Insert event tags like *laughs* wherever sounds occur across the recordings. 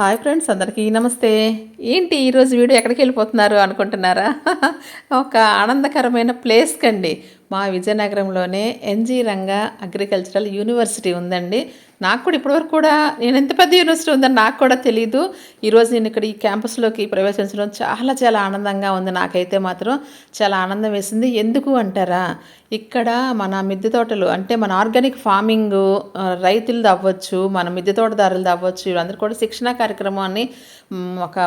Hi friends అందరికీ నమస్తే. ఏంటి ఈరోజు వీడియో ఎక్కడికి వెళ్ళిపోతున్నారు అనుకుంటున్నారా? *laughs* ఒక ఆనందకరమైన ప్లేస్ కండి. మా విజయనగరంలోనే N G Ranga agricultural university ఉందండి. నాకు కూడా ఇప్పటివరకు కూడా నేను ఎంత పెద్ద యూనివర్సిటీ ఉందని నాకు కూడా తెలియదు ఈరోజు నేను ఇక్కడ ఈ క్యాంపస్లోకి ప్రవేశించడం చాలా చాలా ఆనందంగా ఉంది. నాకైతే మాత్రం చాలా ఆనందం వేసింది. ఎందుకు అంటారా? ఇక్కడ మన మిద్దె తోటలు అంటే మన ఆర్గానిక్ ఫార్మింగ్ రైతులు అవ్వచ్చు మన మిద్దె తోటదారులది అవ్వచ్చు వీళ్ళందరూ కూడా శిక్షణా కార్యక్రమాన్ని ఒక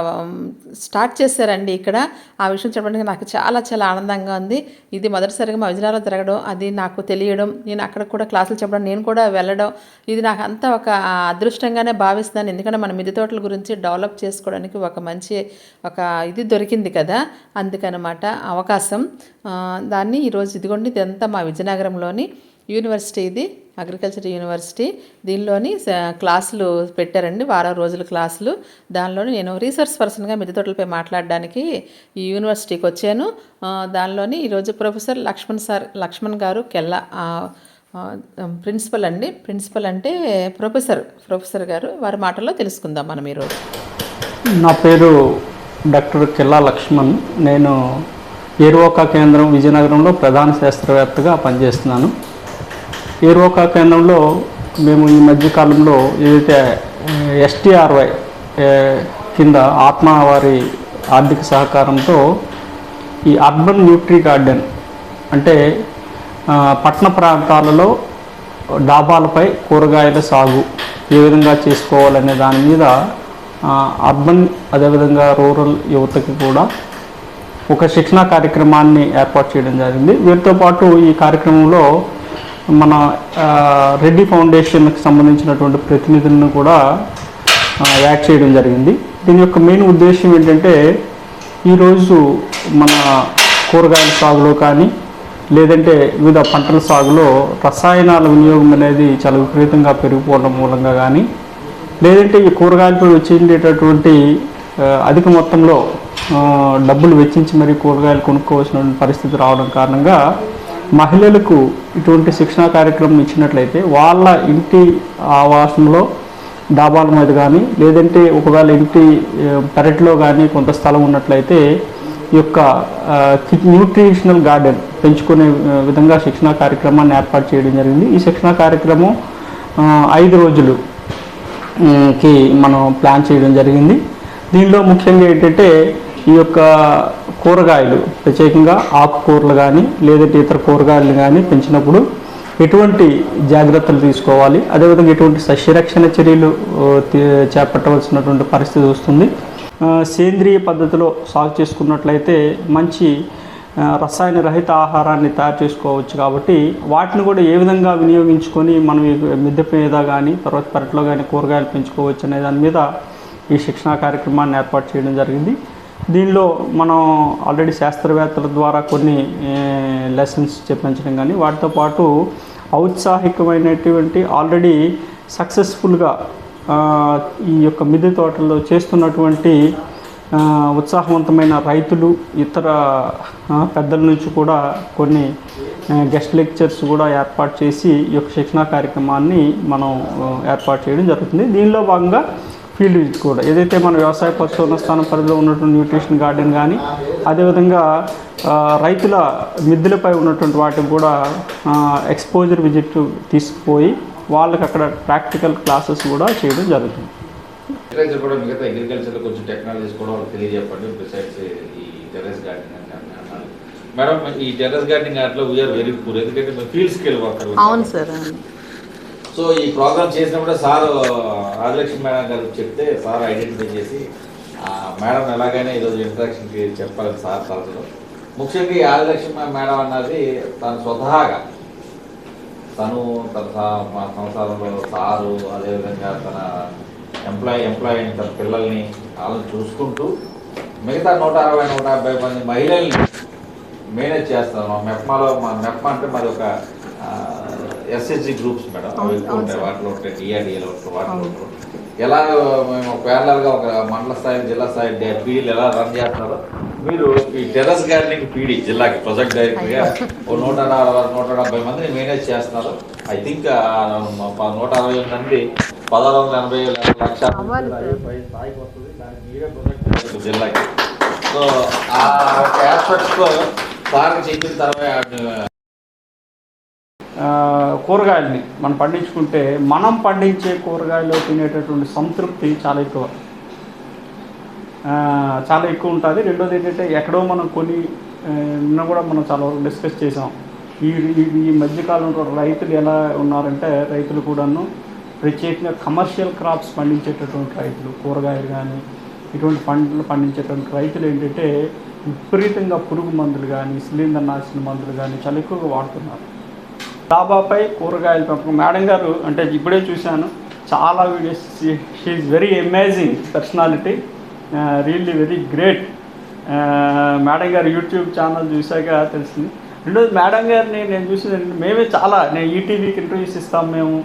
స్టార్ట్ చేశారండి ఇక్కడ. ఆ విషయం చెప్పడానికి నాకు చాలా చాలా ఆనందంగా ఉంది. ఇది మొదటిసారిగా మా విజయనగరంలో జరగడం అది నాకు తెలియడం నేను అక్కడ కూడా క్లాసులు చెప్పడం నేను కూడా వెళ్ళడం ఇది నాకు అంతా ఒక అదృష్టంగానే భావిస్తున్నాను. ఎందుకంటే మన మిద్దె తోటల గురించి డెవలప్ చేసుకోవడానికి ఒక మంచి ఒక ఇది దొరికింది కదా అందుకనమాట అవకాశం. దాన్ని ఈరోజు ఇదిగోండి ఇదంతా మా విజయనగరంలోని యూనివర్సిటీ ఇది అగ్రికల్చర్ యూనివర్సిటీ. దీనిలోని క్లాసులు పెట్టారండి వారం రోజుల క్లాసులు. దానిలోని నేను రీసెర్చ్ పర్సన్గా మిద్దె తోటలపై మాట్లాడడానికి ఈ యూనివర్సిటీకి వచ్చాను. దానిలోని ఈరోజు ప్రొఫెసర్ లక్ష్మణ్ సార్ లక్ష్మణ్ గారు కెల్ల ప్రిన్సిపల్ అండి. ప్రిన్సిపల్ అంటే ప్రొఫెసర్ ప్రొఫెసర్ గారు. వారి మాటల్లో తెలుసుకుందాం మనం ఈరోజు. నా పేరు డాక్టర్ కెల్లా లక్ష్మణ్. నేను ఏరువాకా కేంద్రం విజయనగరంలో ప్రధాన శాస్త్రవేత్తగా పనిచేస్తున్నాను. ఏరువాకా కేంద్రంలో మేము ఈ మధ్యకాలంలో ఏదైతే ఎస్టీఆర్వై కింద ఆత్మ వారి ఆర్థిక సహకారంతో ఈ అర్బన్ న్యూట్రీ గార్డెన్ అంటే పట్టణ ప్రాంతాలలో డాబాలపై కూరగాయల సాగు ఏ విధంగా చేసుకోవాలనే దాని మీద అర్బన్ అదేవిధంగా రూరల్ యువతకి కూడా ఒక శిక్షణా కార్యక్రమాన్ని ఏర్పాటు చేయడం జరిగింది. వీరితో పాటు ఈ కార్యక్రమంలో మన రెడ్డి ఫౌండేషన్కి సంబంధించినటువంటి ప్రతినిధులను కూడా యాడ్ చేయడం జరిగింది. దీని యొక్క మెయిన్ ఉద్దేశం ఏంటంటే ఈరోజు మన కూరగాయల సాగులో కానీ లేదంటే వివిధ పంటల సాగులో రసాయనాల వినియోగం అనేది చాలా విపరీతంగా పెరిగిపోవడం మూలంగా కానీ లేదంటే ఈ కూరగాయలపై వచ్చేటటువంటి అధిక మొత్తంలో డబ్బులు వెచ్చించి మరి కూరగాయలు కొనుక్కోవాల్సిన పరిస్థితి రావడం కారణంగా మహిళలకు ఇటువంటి శిక్షణా కార్యక్రమం ఇచ్చినట్లయితే వాళ్ళ ఇంటి ఆవాసంలో డాబాల మీద కానీ లేదంటే ఒకవేళ ఇంటి పెరట్లో కానీ కొంత స్థలం ఉన్నట్లయితే ఈ యొక్క న్యూట్రిషనల్ గార్డెన్ పెంచుకునే విధంగా శిక్షణా కార్యక్రమాన్ని ఏర్పాటు చేయడం జరిగింది. ఈ శిక్షణా కార్యక్రమం ఐదు రోజులు కి మనం ప్లాన్ చేయడం జరిగింది. దీనిలో ముఖ్యంగా ఏంటంటే ఈ యొక్క కూరగాయలు ప్రత్యేకంగా ఆకుకూరలు కానీ లేదంటే ఇతర కూరగాయలు కానీ పెంచినప్పుడు ఎటువంటి జాగ్రత్తలు తీసుకోవాలి? అదేవిధంగా ఎటువంటి సస్యరక్షణ చర్యలు చేపట్టవలసినటువంటి పరిస్థితి వస్తుంది? సేంద్రియ పద్ధతిలో సాగు చేసుకున్నట్లయితే మంచి రసాయన రహిత ఆహారాన్ని తయారు చేసుకోవచ్చు కాబట్టి వాటిని కూడా ఏ విధంగా వినియోగించుకొని మనం మిద్దె మీద కానీ తర్వాత పెరట్లో కానీ కూరగాయలు పెంచుకోవచ్చు అనే దాని మీద ఈ శిక్షణా కార్యక్రమాన్ని ఏర్పాటు చేయడం జరిగింది. దీనిలో మనం ఆల్రెడీ శాస్త్రవేత్తల ద్వారా కొన్ని లెసన్స్ చెప్పించడం కానీ వాటితో పాటు ఔత్సాహికమైనటువంటి ఆల్రెడీ సక్సెస్ఫుల్గా ఈ యొక్క మిద్దె తోటల్లో చేస్తున్నటువంటి ఉత్సాహవంతమైన రైతులు ఇతర పెద్దల నుంచి కూడా కొన్ని గెస్ట్ లెక్చర్స్ కూడా ఏర్పాటు చేసి ఈ యొక్క శిక్షణా కార్యక్రమాన్ని మనం ఏర్పాటు చేయడం జరుగుతుంది. దీనిలో భాగంగా ఫీల్డ్ విజిట్ కూడా. ఏదైతే మన వ్యవసాయ పరిశోధన స్థానం పరిధిలో ఉన్నటువంటి న్యూట్రిషన్ గార్డెన్ కానీ అదేవిధంగా రైతుల మిద్దెలపై ఉన్నటువంటి వాటికి కూడా ఎక్స్పోజర్ విజిట్ తీసుకుపోయి వాళ్ళకి అక్కడ ప్రాక్టికల్ క్లాసెస్ కూడా చేయడం జరుగుతుంది. అగ్రికల్చర్ కూడా మిగతా అగ్రికల్చర్ కొంచెం టెక్నాలజీస్ కూడా వాళ్ళకి తెలియజెప్పండి. బిసైడ్స్ ఈ టెర్రస్ గార్డెనింగ్ అని అన్నారు. మేడం ఈ టెర్రస్ గార్డెనింగ్ ఆర్ట్లో వీఆర్ వెరీ పూర్ ఎందుకంటే మేము ఫీల్డ్ స్కేల్ వర్కర్ అవును సార్. సో ఈ ప్రోగ్రామ్ చేసినప్పుడు సార్ రాజలక్ష్మి మేడం గారు చెప్తే సార్ ఐడెంటిఫై చేసి ఆ, మేడం ఎలాగైనా ఈరోజు ఇంట్రాక్షన్కి చెప్పాలని సార్ తరచులో ముఖ్యంగా ఈ ఆదిలక్ష్మి మేడం అన్నది తను స్వతహాగా తను తన మా సంసారంలో సారు అదేవిధంగా తన ఎంప్లాయీ ఎంప్లాయీ తన పిల్లల్ని వాళ్ళని చూసుకుంటూ మిగతా నూట అరవై నూట యాభై మంది మహిళల్ని మేనేజ్ చేస్తాను. మా మెప్మాలో మా మెప్మా అంటే మరి ఒక ఎస్ఎస్జి గ్రూప్స్ మేడం అవి ఎక్కువ ఉంటాయి. వాటిలో ఉంటాయి డిఆర్డిఏలో ఉంటాయి వాటిలో ఎలా మేము ప్యారలల్గా ఒక మండల స్థాయి జిల్లా స్థాయి పీడీలు ఎలా రన్ చేస్తున్నారో మీరు ఈ టెర్రస్ గార్డెనింగ్ పీడీ జిల్లాకి ప్రొజెక్ట్ డైరెక్టర్గా ఓ నూట నూట డెబ్బై మందిని మేనేజ్ చేస్తున్నారు. ఐ థింక్ నూట అరవై మంది పదహారు వందల ఎనభై లక్ష అవ్వాలి సార్. స్థాయికి వస్తుంది దానికి మీరే ప్రొజెక్ట్ జిల్లాకి. సో ఆ ఒక ఆస్పెక్ట్స్లో సార్కి చెప్పిన తర్వాత కూరగాయలని మనం పండించుకుంటే మనం పండించే కూరగాయలు తినేటటువంటి సంతృప్తి చాలా ఎక్కువ. చాలా ఎక్కువ ఉంటుంది. రెండోది ఏంటంటే ఎక్కడో మనం కొని నిన్న కూడా మనం చాలా వరకు డిస్కస్ చేసాం ఈ ఈ మధ్యకాలంలో రైతులు ఎలా ఉన్నారంటే రైతులు కూడాను ప్రత్యేకంగా కమర్షియల్ క్రాప్స్ పండించేటటువంటి రైతులు కూరగాయలు కానీ ఇటువంటి పంటలు పండించేటువంటి రైతులు ఏంటంటే విపరీతంగా పురుగు మందులు కానీ శిలీంద్రనాశన మందులు కానీ చాలా ఎక్కువగా వాడుతున్నారు. డాబాపై కూరగాయల పెంపకం. మేడం గారు అంటే ఇప్పుడే చూశాను. చాలా videos. She very amazing personality really very great madam గారు యూట్యూబ్ ఛానల్ చూశాక తెలిసింది. రెండోది మేడం గారిని నేను చూసింది మేమే చాలా నేను ఈటీవీకి ఇంటర్వ్యూస్ ఇస్తాం మేము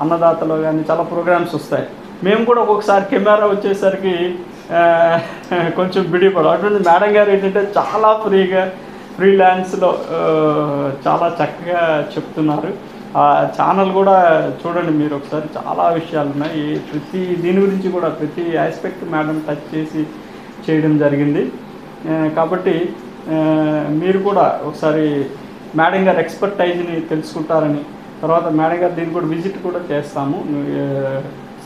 అన్నదాతలో కానీ చాలా ప్రోగ్రామ్స్ వస్తాయి. మేము కూడా ఒక్కొక్కసారి కెమెరా వచ్చేసరికి uh, *laughs* కొంచెం బిడిపడం అటువంటి మేడం గారు ఏంటంటే చాలా ఫ్రీగా ఫ్రీలాన్స్లో చాలా చక్కగా చెప్తున్నారు. ఆ ఛానల్ కూడా చూడండి మీరు ఒకసారి. చాలా విషయాలు ఉన్నాయి. ప్రతి దీని గురించి కూడా ప్రతి ఆస్పెక్ట్ మేడం టచ్ చేసి చేయడం జరిగింది. కాబట్టి మీరు కూడా ఒకసారి మేడం గారి ఎక్స్పర్టైజ్ని తెలుసుకుంటారని తర్వాత మేడం గారు దీన్ని కూడా విజిట్ కూడా చేస్తాము.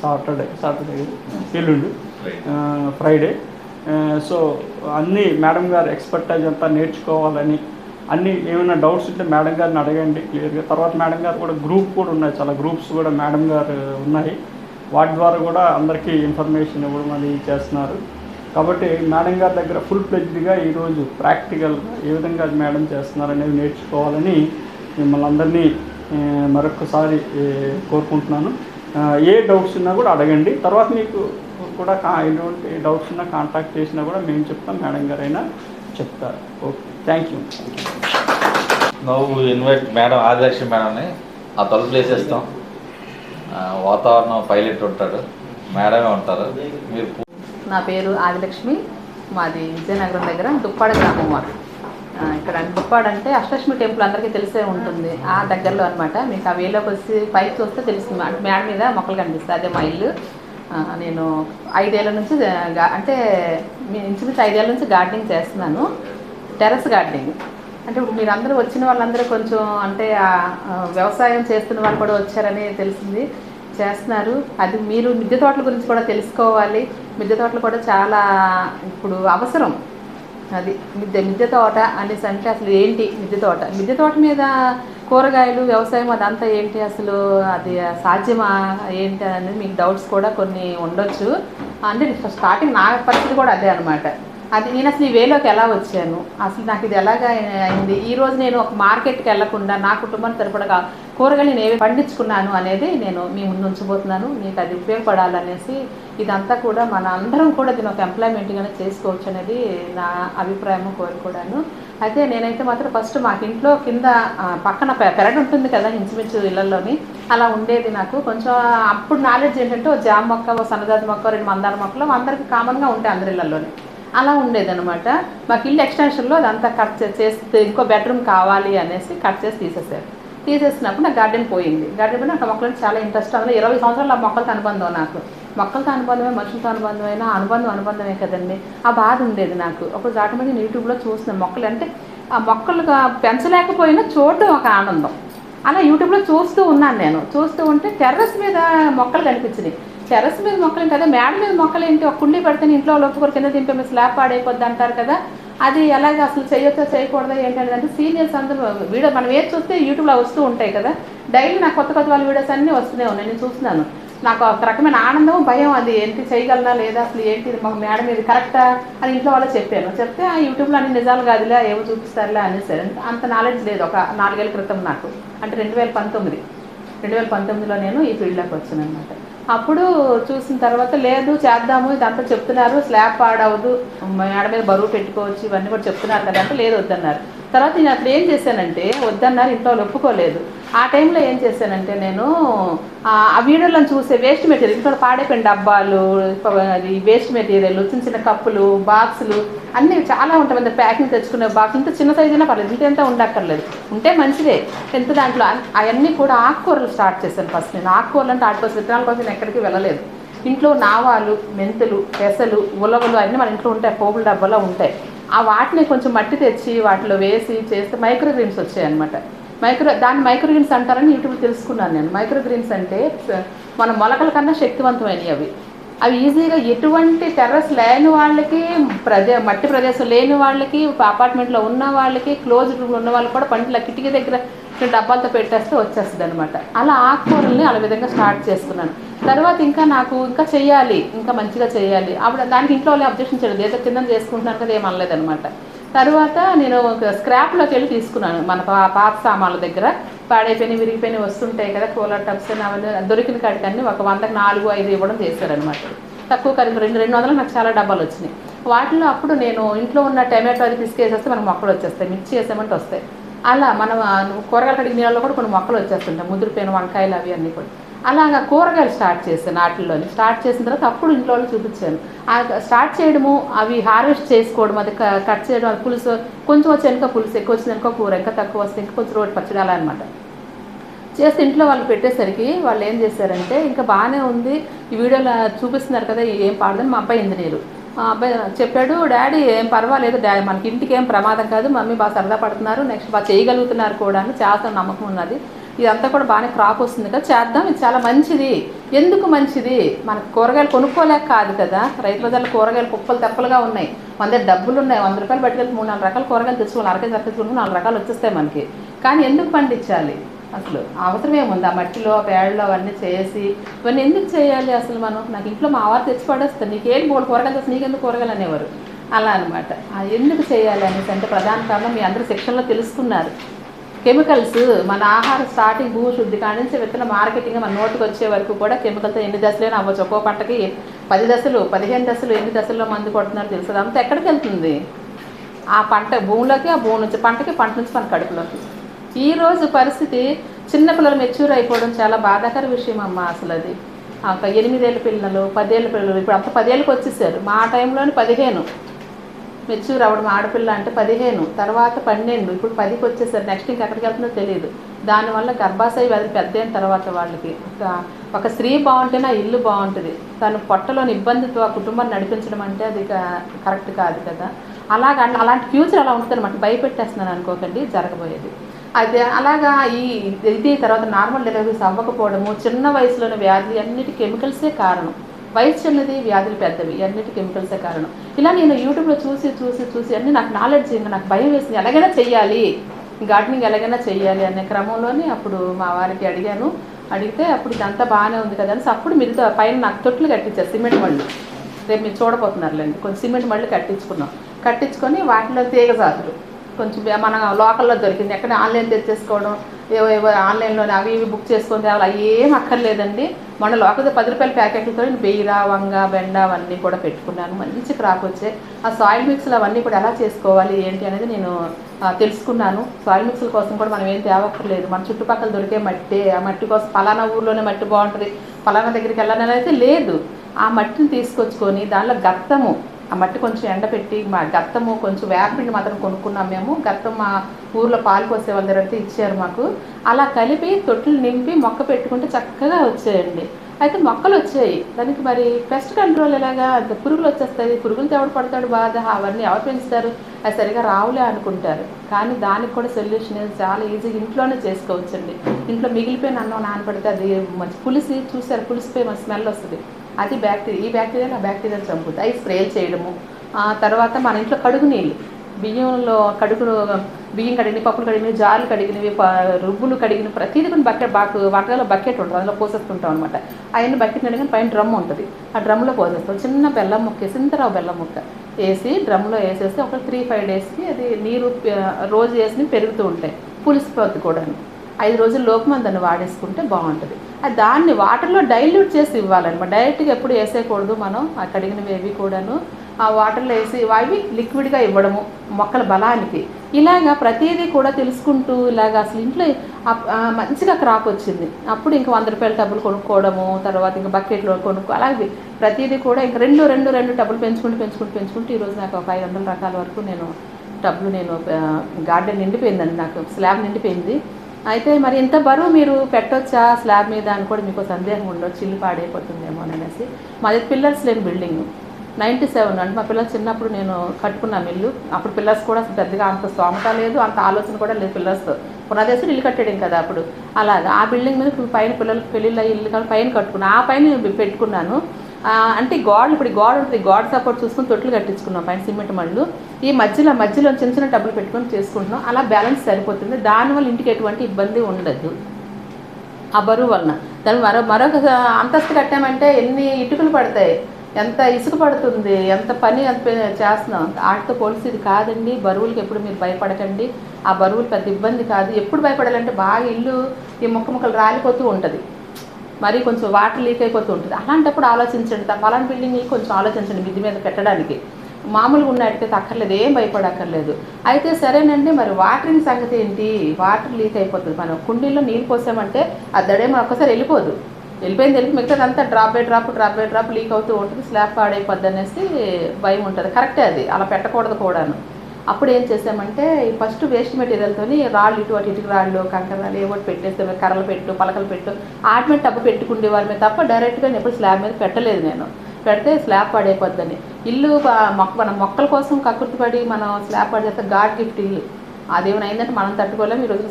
సాటర్డే సాటర్డే ఎల్లుండి. ఫ్రైడే సో అన్నీ మేడం గారు ఎక్స్పర్టైజ్ అంతా నేర్చుకోవాలని అన్నీ ఏమైనా డౌట్స్ ఉంటే మేడం గారిని అడగండి క్లియర్గా తర్వాత మేడం గారు కూడా గ్రూప్ కూడా ఉన్నాయి చాలా గ్రూప్స్ కూడా మేడం గారు ఉన్నాయి. వాటి ద్వారా కూడా అందరికీ ఇన్ఫర్మేషన్ ఇవ్వడం అది చేస్తున్నారు. కాబట్టి మేడం గారి దగ్గర ఫుల్ ప్లెజ్డ్గా ఈరోజు ప్రాక్టికల్గా ఏ విధంగా అది మేడం చేస్తున్నారు అనేది నేర్చుకోవాలని మిమ్మల్ని అందరినీ మరొకసారి కోరుకుంటున్నాను. ఏ డౌట్స్ ఉన్నా కూడా అడగండి. తర్వాత మీకు కూడా కా ఎటువంటి డౌట్స్ ఉన్నా కాంటాక్ట్ చేసినా కూడా మేము చెప్తాం మేడం గారు అయినా చెప్తారు. ఓకే థ్యాంక్ యూ నువ్వు ఇన్వైట్ మేడం ఆదిలక్ష్మి మేడంని ఆ తలుపులు వేసేస్తాం. ఆ, వాతావరణం పైలట్ ఉంటాడు మేడమే ఉంటారు. మీరు నా పేరు ఆదిలక్ష్మి మాది విజయనగరం దగ్గర దుప్పాడ గ్రామం ఆ, ఇక్కడ దుప్పాడ అంటే అష్టలక్ష్మి టెంపుల్ అందరికీ తెలిసే ఉంటుంది. ఆ దగ్గరలో అనమాట మీకు ఆ వేలోకి వచ్చి పైకి చూస్తే తెలుస్తుంది. అంటే మేడ మీద మొక్కలు కనిపిస్తాయి. అదే మా ఇల్లు. నేను ఐదేళ్ళ నుంచి అంటే మీ ఇంచుమించు ఐదేళ్ళ నుంచి గార్డెనింగ్ చేస్తున్నాను. Terrace gardening. అంటే ఇప్పుడు మీరు అందరూ వచ్చిన వాళ్ళందరూ కొంచెం అంటే వ్యవసాయం చేస్తున్న వాళ్ళు కూడా వచ్చారని తెలిసింది. చేస్తున్నారు. అది మీరు మిద్దె తోటల గురించి కూడా తెలుసుకోవాలి. మిద్దె తోటలు కూడా చాలా ఇప్పుడు అవసరం. అది మిద్దె మిద్దె తోట అనేసి అంటే అసలు ఏంటి మిద్దె తోట? మిద్దె తోట మీద కూరగాయలు వ్యవసాయం అదంతా ఏంటి అసలు? అది సాధ్యమా? ఏంటి అనేది మీకు డౌట్స్ కూడా కొన్ని ఉండొచ్చు. అంటే స్టార్టింగ్ నా పరిస్థితి కూడా అదే అనమాట అది నేను అసలు ఈ వేలోకి ఎలా వచ్చాను? అసలు నాకు ఇది ఎలాగా అయింది? ఈరోజు నేను ఒక మార్కెట్కి వెళ్ళకుండా నా కుటుంబం సరిపడగా కూరగాయలు నేను ఏవి పండించుకున్నాను అనేది నేను మీ ముందు ఉంచబోతున్నాను. మీకు అది ఉపయోగపడాలనేసి ఇదంతా కూడా మన అందరం కూడా దీని ఒక ఎంప్లాయ్మెంట్గానే చేసుకోవచ్చు అనేది నా అభిప్రాయం కోరుకున్నాను. అయితే నేనైతే మాత్రం ఫస్ట్ మాకు ఇంట్లో కింద పక్కన పెరడు ఉంటుంది కదా ఇంచుమించు ఇళ్ళలోని అలా ఉండేది నాకు. కొంచెం అప్పుడు నాలెడ్జ్ ఏంటంటే ఓ జామ మొక్క ఓ సన్నజాతి మొక్క రెండు మందార మొక్కలు అందరికి కామన్గా ఉంటాయి అందరి ఇళ్ళలోని. అలా ఉండేదనమాట మాకు ఇల్లు ఎక్స్టెన్షన్లో అదంతా కట్ చే- చేస్తే ఇంకో బెడ్రూమ్ కావాలి అనేసి కట్ చేసి తీసేసారు. తీసేసినప్పుడు నాకు గార్డెన్ పోయింది. గార్డెన్ పోయి ఆ మొక్కలు చాలా ఇంట్రెస్ట్ అందులో ఇరవై సంవత్సరాలు ఆ మొక్కలకి అనుబంధం నాకు. మొక్కలతో అనుబంధమే మనుషులతో అనుబంధమైన అనుబంధం అనుబంధమే కదండి. ఆ బాధ ఉండేది నాకు. ఒక ఆటోమేటిక్ నేను యూట్యూబ్లో చూస్తున్నాను మొక్కలు అంటే ఆ మొక్కలుగా పెంచలేకపోయినా చూడడం ఒక ఆనందం. అలా యూట్యూబ్లో చూస్తూ ఉన్నాను నేను. చూస్తూ ఉంటే టెర్రస్ మీద మొక్కలు కనిపించినాయి. టెర్రస్ మీద మొక్కలు ఏంటి? అదే మేడ మీద మొక్కలు ఏంటి? ఒక కుండీ పెడితేనే ఇంట్లో లోపల కింద దింపే మీద స్లాబ్ పాడైపోద్ది అంటారు కదా. అది ఎలాగ అసలు చేయొచ్చా చేయకూడదా ఏంటనేది అంటే సీనియర్స్ అందరూ వీడియో మనం ఏది చూస్తే యూట్యూబ్లో వస్తూ ఉంటాయి కదా. డైలీ నాకు కొత్త కొత్త వాళ్ళ వీడియోస్ అన్నీ వస్తూనే ఉన్నాయి. నేను చూస్తున్నాను. నాకు ఒక రకమైన ఆనందం భయం అది. ఏంటి చేయగలనా లేదా అసలు ఏంటి మా మాకు మేడం ఇది కరెక్టా అని ఇంట్లో వాళ్ళకి చెప్పాను. చెప్తే ఆ యూట్యూబ్లో అన్ని నిజాలు కాదులే ఏవో చూపిస్తారులే అనేసారు అంత నాలెడ్జ్ లేదు. ఒక నాలుగేళ్ళ క్రితం నాకు. అంటే రెండు వేల పంతొమ్మిది. రెండు వేల పంతొమ్మిదిలో నేను ఈ ఫీల్డ్లోకి వచ్చాను అనమాట అప్పుడు చూసిన తర్వాత లేదు చేద్దాము ఇదంతా చెప్తున్నారు. స్లాబ్ పాడవద్దు. మేడ మీద బరువు పెట్టుకోవచ్చు ఇవన్నీ కూడా చెప్తున్నారు కదా అంటే లేదు వద్దన్నారు. తర్వాత నేను అప్పుడు ఏం చేశానంటే వద్దన్నారు ఇంట్లో ఒప్పుకోలేదు. ఆ టైంలో ఏం చేశానంటే నేను ఆ వీడియోలను చూసే వేస్ట్ మెటీరియల్ ఇంట్లో పాడైపోయిన డబ్బాలు అది వేస్ట్ మెటీరియల్ చిన్న చిన్న కప్పులు బాక్సులు అన్నీ చాలా ఉంటాయి. మన ప్యాకింగ్ తెచ్చుకునే బాక్స్ ఇంత చిన్న సైజు అయినా పర్లేదు ఇంత ఎంత ఉండక్కర్లేదు. ఉంటే మంచిదే. ఎంత దాంట్లో అవన్నీ కూడా ఆకుకూరలు స్టార్ట్ చేశాను ఫస్ట్ నేను ఆకుకూరలు అంటే వాటి విత్తనాల కోసం నేను ఎక్కడికి వెళ్ళలేదు. ఇంట్లో నావాలు మెంతులు పెసలు ఉలవలు అన్నీ మన ఇంట్లో ఉంటాయి. పోపుల డబ్బాలో ఉంటాయి. ఆ వాటిని కొంచెం మట్టి తెచ్చి వాటిలో వేసి చేస్తే మైక్రోగ్రీన్స్ వచ్చాయన్నమాట. మైక్రో దాన్ని మైక్రోగ్రీన్స్ అంటారని యూట్యూబ్ తెలుసుకున్నాను నేను. మైక్రోగ్రీన్స్ అంటే మన మొలకల కన్నా శక్తివంతమైనవి అవి. అవి ఈజీగా ఎటువంటి టెర్రస్ లేని వాళ్ళకి ప్రదే మట్టి ప్రదేశం లేని వాళ్ళకి అపార్ట్మెంట్లో ఉన్న వాళ్ళకి క్లోజ్ రూమ్లో ఉన్న వాళ్ళకి కూడా పంటల కిటికీ దగ్గర ఇట్లా డబ్బాలతో పెట్టేస్తే వచ్చేస్తుంది అనమాట అలా ఆకుకూరల్ని అలా విధంగా స్టార్ట్ చేసుకున్నాను. తర్వాత ఇంకా నాకు ఇంకా చేయాలి ఇంకా మంచిగా చేయాలి అప్పుడు దానికి ఇంట్లో వాళ్ళు అబ్జెక్షన్ చేయలేదు. ఏదో కింద చేసుకుంటున్నాను కదా ఏమనలేదనమాట తర్వాత నేను ఒక స్క్రాప్లోకి వెళ్ళి తీసుకున్నాను. మన పా- పాత సామాన్ల దగ్గర పాడైపోయిన విరిగిపోయిన వస్తుంటాయి కదా కూలర్ టబ్స్ అవన్నీ దొరికిన కాడికన్నీ ఒక వందకి నాలుగు ఐదు ఇవ్వడం చేశారనమాట తక్కువ ఖరీదు. రెండు రెండు వందలు నాకు చాలా డబ్బాలు వచ్చినాయి. వాటిలో అప్పుడు నేను ఇంట్లో ఉన్న టమాటో అది పిసికేసేస్తే మనకు మొక్కలు వచ్చేస్తాయి. మిర్చి వేసామంటే వస్తాయి. అలా మనం కూరగాయలు కడిగిన నీళ్ళలో కూడా కొన్ని మొక్కలు వచ్చేస్తుంటాయి. ముదిరిపోయిన వంకాయలు అవి అన్నీ కూడా. అలాగా కూరగాయలు స్టార్ట్ చేశాను వాటిల్లోని స్టార్ట్ చేసిన తర్వాత అప్పుడు ఇంట్లో వాళ్ళు చూపించాను ఆ స్టార్ట్ చేయడము అవి హార్వెస్ట్ చేసుకోవడం అది క- కట్ చేయడం అది పులుసు కొంచెం వచ్చి వెనుక పులుసు ఎక్కువ వచ్చింది వెనక కూర ఇంకా తక్కువ వస్తే ఇంకా కొంచెం రోటి పచ్చడి అలా అనమాట చేస్తే ఇంట్లో వాళ్ళు పెట్టేసరికి వాళ్ళు ఏం చేశారంటే ఇంకా బాగానే ఉంది. ఈ వీడియోలో చూపిస్తున్నారు కదా ఏం పాడదని మా అబ్బాయి ఇంజనీరు. మా అబ్బాయి చెప్పాడు డాడీ ఏం పర్వాలేదు డాడీ మనకి ఇంటికి ఏం ప్రమాదం కాదు మమ్మీ బాగా సరదా పడుతున్నారు నెక్స్ట్ బాగా చేయగలుగుతున్నారు కూడా అని చాలా నమ్మకం ఉన్నది. ఇదంతా కూడా బాగానే క్రాప్ వస్తుంది కదా చేద్దాం ఇది చాలా మంచిది. ఎందుకు మంచిది? మనకు కూరగాయలు కొనుక్కోలేక కాదు కదా రైతు బజార్లో కూరగాయలు కుప్పలు తెప్పలుగా ఉన్నాయి. మన దగ్గర డబ్బులు ఉన్నాయి వంద రూపాయలు పట్టుకెళ్ళి మూడు నాలుగు రకాల కూరగాయలు తెచ్చుకోవాలి అరకే అరకేజీ నాలుగు రకాలు వచ్చేస్తాయి మనకి. కానీ ఎందుకు పండించాలి? అసలు అవసరమేముంది ఆ మట్టిలో ఆ పేడలో అవన్నీ చేసి ఇవన్నీ ఎందుకు చేయాలి అసలు మనం? నాకు ఇంట్లో మా వారు తెచ్చి పడేస్తారు. నీకేం మూడు కూరగాయలు తెచ్చి నీకెందుకు కూరగాయలు అనేవారు. అలా అనమాట ఎందుకు చేయాలి అనేసి అంటే ప్రధాన కారణం మీ అందరూ శిక్షణలో తెలుసుకున్నారు. కెమికల్స్ మన ఆహార స్టార్టింగ్ భూ శుద్ధి కాడి నుంచి విత్తన మార్కెటింగ్ మన నోటికి వచ్చే వరకు కూడా కెమికల్తో ఎన్ని దశలైనా అవ్వచ్చు. ఒక్కో పంటకి పది దశలు పదిహేను దశలు ఎన్ని దశల్లో మందు కొడుతున్నారు తెలుసు? అంతా ఎక్కడికి వెళ్తుంది? ఆ పంట భూమిలోకి ఆ భూమి నుంచి పంటకి పంట నుంచి మన కడుపులోకి. ఈ రోజు పరిస్థితి చిన్నపిల్లలు మెచ్యూర్ అయిపోవడం చాలా బాధాకర విషయం అమ్మ అసలు అది. ఒక ఎనిమిదేళ్ళ పిల్లలు పదేళ్ళ పిల్లలు ఇప్పుడు అంత పదేళ్ళకి వచ్చేసారు. మా టైంలోని పదిహేను. మెచ్యూర్ అవ్వడం ఆడపిల్ల అంటే పదిహేను తర్వాత పన్నెండు ఇప్పుడు పదికి వచ్చేసారు. నెక్స్ట్ ఇంక ఎక్కడికి వెళ్తుందో తెలియదు. దానివల్ల గర్భాశయ వ్యాధి పెద్ద అయిన తర్వాత వాళ్ళకి. ఒక- స్త్రీ బాగుంటేనే ఆ ఇల్లు బాగుంటుంది. తను పొట్టలోని ఇబ్బందితో ఆ కుటుంబాన్ని నడిపించడం అంటే అది కరెక్ట్ కాదు కదా. అలాగ అలాంటి ఫ్యూచర్ అలా ఉంటుంది అనమాట భయపెట్టేస్తున్నాను అనుకోకండి జరగబోయేది. అయితే అలాగా ఈ ఇది తర్వాత నార్మల్ డెలివరీస్ అవ్వకపోవడము చిన్న వయసులోని వ్యాధి అన్నిటి కెమికల్సే కారణం. వయసు చిన్నది వ్యాధులు పెద్దవి అన్నిటి కెమికల్సే కారణం. ఇలా నేను యూట్యూబ్లో చూసి చూసి చూసి అన్ని నాకు నాలెడ్జ్ ఇంకా నాకు భయం వేసింది. ఎలాగైనా చెయ్యాలి. గార్డెనింగ్ ఎలాగైనా చెయ్యాలి అనే క్రమంలోనే అప్పుడు మా వారికి అడిగాను. అడిగితే అప్పుడు ఇదంతా బాగానే ఉంది కదా అని అప్పుడు మిగతా పైన నాకు తొట్లు కట్టించారు సిమెంట్ మళ్ళు. రేపు మీరు చూడబోతున్నారులేండి. కొంచెం సిమెంట్ మళ్ళీ కట్టించుకున్నాం. కట్టించుకొని వాటిలో తీగ జాతులు. కొంచెం మన లోకల్లో దొరికింది. ఎక్కడ ఆన్లైన్ తెచ్చేసుకోవడం ఏవో ఏవో ఆన్లైన్లోనే అవి ఇవి బుక్ చేసుకొని తేవాలి అవి ఏం అక్కర్లేదండి. మొన్న లోకల్ పది రూపాయల ప్యాకెట్లతో బీరా వంగ బెండ అవన్నీ కూడా పెట్టుకున్నాను. మంచి క్రాప్ వచ్చే ఆ సాయిల్ మిక్స్లు అవన్నీ కూడా ఎలా చేసుకోవాలి ఏంటి అనేది నేను తెలుసుకున్నాను. సాయిల్ మిక్స్ల కోసం కూడా మనం ఏం తేవక్కర్లేదు. మన చుట్టుపక్కల దొరికే మట్టి ఆ మట్టి కోసం ఫలానా ఊర్లోనే మట్టి బాగుంటుంది. ఫలానా దగ్గరికి వెళ్ళాలని అయితే లేదు. ఆ మట్టిని తీసుకొచ్చుకొని దానిలో గత్తము ఆ మట్టి కొంచెం ఎండపెట్టి మా గత్తము కొంచెం వేపపిండి మాత్రం కొనుక్కున్నాం మేము. గత్తం మా ఊర్లో పాలు పోసే వాళ్ళ దగ్గర అయితే ఇచ్చారు మాకు. అలా కలిపి తొట్లు నింపి మొక్క పెట్టుకుంటే చక్కగా వచ్చాయండి. అయితే మొక్కలు వచ్చాయి. దానికి మరి పెస్ట్ కంట్రోల్ ఎలాగా? అంత పురుగులు వచ్చేస్తాయి. పురుగులతో ఎవడు పడతాడు బాధ. అవన్నీ ఎవరు పెంచుతారు? అది సరిగా రావులే అనుకుంటారు. కానీ దానికి కూడా సొల్యూషన్ చాలా ఈజీగా ఇంట్లోనే చేసుకోవచ్చండి. ఇంట్లో మిగిలిపోయిన అన్నం నానబడితే అది మంచి పులిసి. చూసారు పులిసిపోయి మంచి స్మెల్ వస్తుంది. అది బ్యాక్టీరియా ఈ బ్యాక్టీరియా ఆ బ్యాక్టీరియా చంపుతుంది అవి స్ప్రే చేయడము. ఆ తర్వాత మన ఇంట్లో కడుగు నీళ్ళు. బియ్యంలో కడుగులు బియ్యం కడిగినవి పప్పులు కడిగినవి జారులు కడిగినవి రుబ్బులు కడిగిన ప్రతిదీ కొన్ని బకెట్ బాకు వంటలో బకెట్ ఉంటుంది. అందులో పోసేస్తుంటాం అనమాట అవన్నీ బకెట్ కడిగిన పైన డ్రమ్ ఉంటుంది. ఆ డ్రమ్లో పోసేస్తాం. చిన్న బెల్లం ముక్క సింతరావు బెల్లం ముక్క వేసి డ్రమ్లో వేసేస్తే ఒక త్రీ ఫైవ్ డేస్కి అది నీరు రోజు వేసి పెరుగుతూ ఉంటాయి. పులిసిపోద్ది కూడా ఐదు రోజుల లోపు మనం దాన్ని వాడేసుకుంటే బాగుంటుంది. అది దాన్ని వాటర్లో డైల్యూట్ చేసి ఇవ్వాలన్నమాట. డైరెక్ట్గా ఎప్పుడు వేసేయకూడదు మనం ఆ కడిగినవి ఏవి కూడాను. ఆ వాటర్లో వేసి అవి లిక్విడ్గా ఇవ్వడము మొక్కల బలానికి. ఇలాగా ప్రతిదీ కూడా తెలుసుకుంటూ ఇలాగ అసలు ఇంట్లో మంచిగా క్రాప్ వచ్చింది. అప్పుడు ఇంకా వంద రూపాయల టబ్బులు కొనుక్కోవడము తర్వాత ఇంకా బకెట్లో కొనుక్కో అలాగే ప్రతిదీ కూడా ఇంకా రెండు రెండు రెండు టబ్బులు పెంచుకుంటూ పెంచుకుంటూ పెంచుకుంటూ ఈరోజు నాకు ఒక ఐదు వందల రకాల వరకు నేను టబ్బులు నేను గార్డెన్ నిండిపోయిందండి నాకు స్లాబ్ నిండిపోయింది. అయితే మరి ఇంత బరువు మీరు పెట్టొచ్చా స్లాబ్ మీద అని కూడా మీకు సందేహం ఉండొచ్చు ఇల్లు పాడైపోతుందేమో అని అనేసి మాది పిల్లర్స్ లేని బిల్డింగ్ నైంటీ సెవెన్ అంటే మా పిల్లలు చిన్నప్పుడు నేను కట్టుకున్నాను ఇల్లు. అప్పుడు పిల్లర్స్ కూడా పెద్దగా అంత స్తోమత లేదు అంత ఆలోచన కూడా లేదు పిల్లర్స్ పునాదేశం ఇల్లు కట్టడం కదా అప్పుడు. అలాగా. ఆ బిల్డింగ్ మీద పైన పిల్లలకి పెళ్ళిళ్ళ ఇల్లు కానీ పైన కట్టుకున్నాను ఆ పైన పెట్టుకున్నాను. అంటే గోడలు ఇప్పుడు ఈ గోడ ఉంటుంది గోడ సపోర్ట్ చూసుకుని తొట్లు కట్టించుకున్నాం పైన సిమెంట్ మళ్ళు. ఈ మధ్యలో మధ్యలో చిన్న చిన్న డబ్బులు పెట్టుకొని చేసుకుంటున్నాం. అలా బ్యాలెన్స్ సరిపోతుంది. దానివల్ల ఇంటికి ఎటువంటి ఇబ్బంది ఉండదు. ఆ బరువు వలన. దాని మరో మరొక అంతస్తు కట్టామంటే ఎన్ని ఇటుకలు పడతాయి? ఎంత ఇసుక పడుతుంది? ఎంత పని చేస్తున్నాం? వాటితో పోలిసి ఇది కాదండి. బరువులకి ఎప్పుడు మీరు భయపడకండి. ఆ బరువులు పెద్ద ఇబ్బంది కాదు. ఎప్పుడు భయపడాలంటే బాగా ఇల్లు ఈ ముక్క ముక్కలు రాలిపోతూ ఉంటుంది. మరి కొంచెం వాటర్ లీక్ అయిపోతూ ఉంటుంది. అలాంటప్పుడు ఆలోచించండి. తా- పలానా బిల్డింగ్ కొంచెం ఆలోచించండి మిద్ది మీద పెట్టడానికి. మామూలుగా ఉన్నట్టయితే అక్కర్లేదు ఏం భయపడక్కర్లేదు. అయితే సరేనండి మరి వాటరింగ్ సంగతి ఏంటి? వాటర్ లీక్ అయిపోతుంది. మనం కుండీల్లో నీళ్ళు పోసామంటే ఆ దడేమో ఒక్కసారి వెళ్ళిపోదు. వెళ్ళిపోయింది వెళ్ళి మిగతాది అంతా drop by drop drop by drop leak అవుతూ ఉంటుంది. స్లాబ్ పాడైపోద్ది అనేసి భయం ఉంటుంది. కరెక్టే అది. అలా పెట్టకూడదు కూడాను. అప్పుడు ఏం చేసామంటే ఫస్ట్ వేస్ట్ మెటీరియల్తో రాళ్ళు ఇటు అటు ఇటుకు రాళ్ళు కంకరాలు రాళ్ళు ఏవో పెట్టేస్తే కర్రలు పెట్టు పలకలు పెట్టు ఆటి మీద టబ్బు పెట్టుకుండే తప్ప డైరెక్ట్గా నేను ఎప్పుడు స్లాబ్ మీద పెట్టలేదు నేను. పెడితే స్లాబ్ పడైపోద్దని. ఇల్లు మొక్క మన మొక్కల కోసం కక్కుర్తి పడి మనం స్లాబ్ పడితే గాడ్ గిఫ్ట్ ఇల్లు. అదేమైనా అయిందంటే మనం తట్టుకోలేము ఈ రోజు